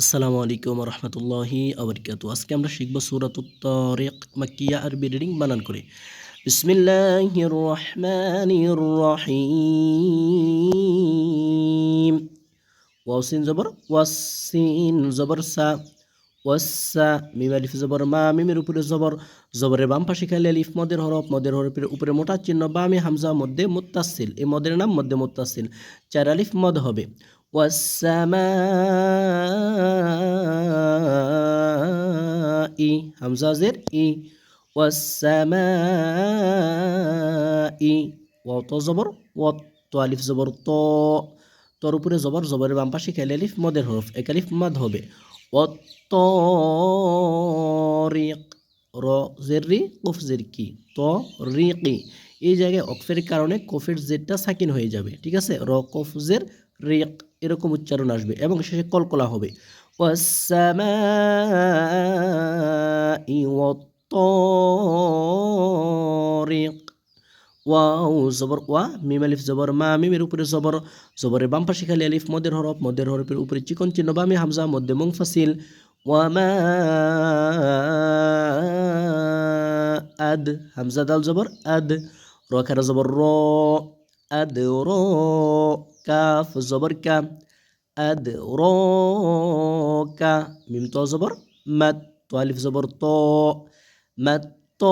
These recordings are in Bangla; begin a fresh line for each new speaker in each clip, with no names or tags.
আসসালামু আলাইকুম রহমতুল্লাহি আবরকাতু আজকে আমরা শিখব সুরাত তরিক মাকিয়া আরবি রিডিং বানান করে। বিসমিল্লাহির রহমানির রহিম ওয়াসিন জবর ওয়াসিন জবর সা, ওয়াসা মিম আলিফ জবর মা, মিমের উপরে জবর, জবরের বাম পাশে খালি আলিফ, মদের হরফ, মদের হরফের উপরে মোটা চিহ্ন, বামে হামজা, মধ্যে মুত্তাসিল। এই মদের নাম মধ্যে মুত্তাসিল। চার আলিফ মদ হবে। والسماء হামজা জের ই والسماء ওয়াও তো জবর ওয়াত তো আলিফ জবর ত তোর উপরে জবর জবরের বাম পাশে খেলে আলিফ মদের হরফ এক আলিফ মাদ হবে অতরিক র জের রি কফ জের কি ত রি কি এই জায়গায় অকফের কারণে কফের জেরটা সাকিন হয়ে যাবে ঠিক আছে র কফ জের রিক এরকম উচ্চারণ আসবে এবং শেষে কলকলা হবে। ওয়াও, জবর, ওয়া, মিম আলিফ, জবর, মা, মিমের উপরে জবর জবরের বাম পাশে খালি আলিফ, মদের হরফ, মদের হরফের উপরে চিকন চিহ্ন, বামে হামজা, মধ্যে মুংফাসিল ওয়ামা আদ, হামজা, দাল, জবর, আদ, র, খারা, জবর, র। আদ র কাফ জবর কা আদ র কা মিম তো জবর মাত তো আলিফ জবর ত মাত ত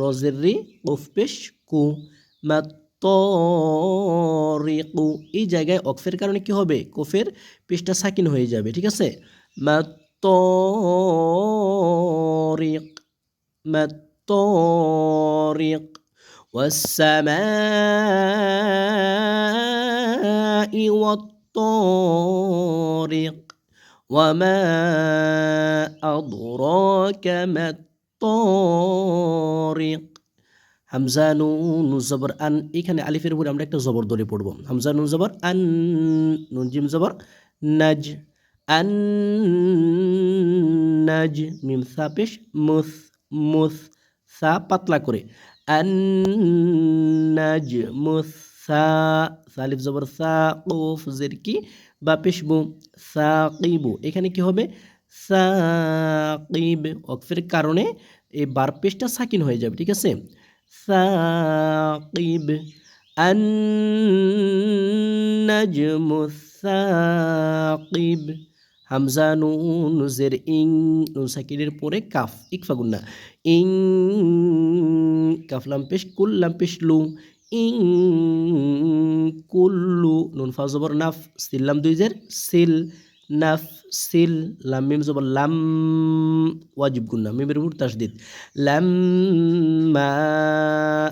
রজের রি কফ পেশ কু মাত তরিকু এই জায়গায় অকফের কারণে কি হবে? কফের পেশটা সাকিন হয়ে যাবে, ঠিক আছে? মাতরিক মাতরিক والسماء والطارق وما أدراك ما الطارق হামজা নুন জবর আন এখানে আলিফের উপরে আমরা একটা জবর ধরে পড়ব হামজা নুন জবর আন নুন জিম জবর নাজ আন নাজ মিম সা পেশ মুস মুস সা পাতলা করে النجم الثاء সালিফ জবর সা কফ জের কি বা পেশবু সাকিবু এখানে কি হবে সাকিব অকফের কারণে এই বার পেশটা সাকিন হয়ে যাবে ঠিক আছে সাকিব النجم الثاقب হামজা নুন জের ইং নুন সাকিরের পরে কাফ ইকফা গুন্না ইং কাফলাম পেশ কুল্লাম লু ইং কুল্লু নুন ফা জবর নাফ সিল্লাম দুই জের সিল নাফ সিল লাম মিম জবর লাম ওয়াজিব গুন্না মিমের উপর তাসদিদ লাম মা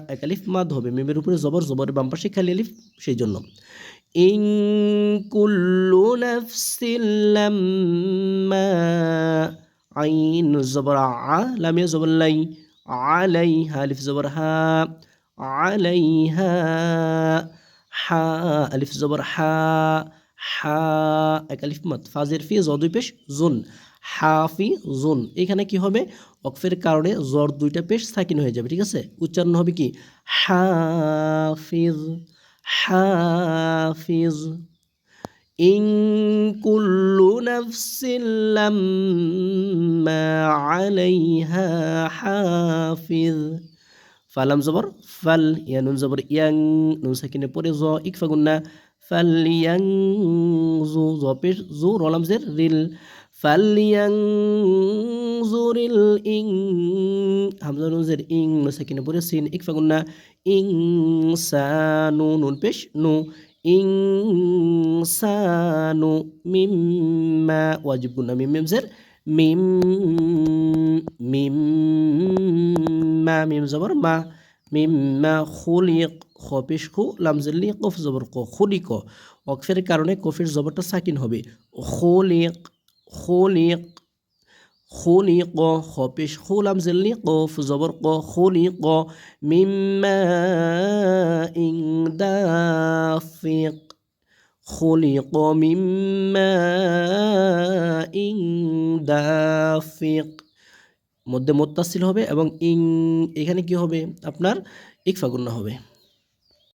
এক আলিফ মাদ মিমের উপরে জবর জবর বাম পাশে খালি আলিফ সেই জন্য. ইং কুল্লু নাফ নাফসিল লাম্মা আইন জবর আ লামিয়া জবর লাই আলাইহা আলিফ জবর হা, আলাইহা হা, আলিফ জবর হা হা, এক আলিফ মাত, ফাজের ফি জদুই পেশ, জুন হাফি জুন, এখানে কি হবে? অকফের কারণে জর দুইটা পেশ সাকিন হয়ে যাবে, ঠিক আছে? উচ্চারণ হবে কি? হাফিজ হাফিজ। إن كل نفس لما عليها حافظ فلم زبر فل يا نون زبر ين نون ساكنة بوري زو إكفا قلنا فل ين زو زو بيش زو رولم زر ريل فل ين زور الإن همزة نون زر إن نون ساكنة بوري سين إكفا قلنا إنسان نون بيش نو ইনসানু মিম্মা ওয়াজিব গুন্না মিম মিম জের মিম মিম্মা মিম জবর মা মিম্মা খুলিক খ পেশ খু লামজেল্লি কফ জবর ক খুলিক অকফের কারণে কফের জবরটা সাকিন হবে খুলিক خلق خلق خبش خلم زلي قف زبر ق خلق من ماء دافق خلق من ماء دافق মধ্যে মোত্তাসিল হবে এবং ইং এখানে কি হবে আপনার ইকফা গুন্না হবে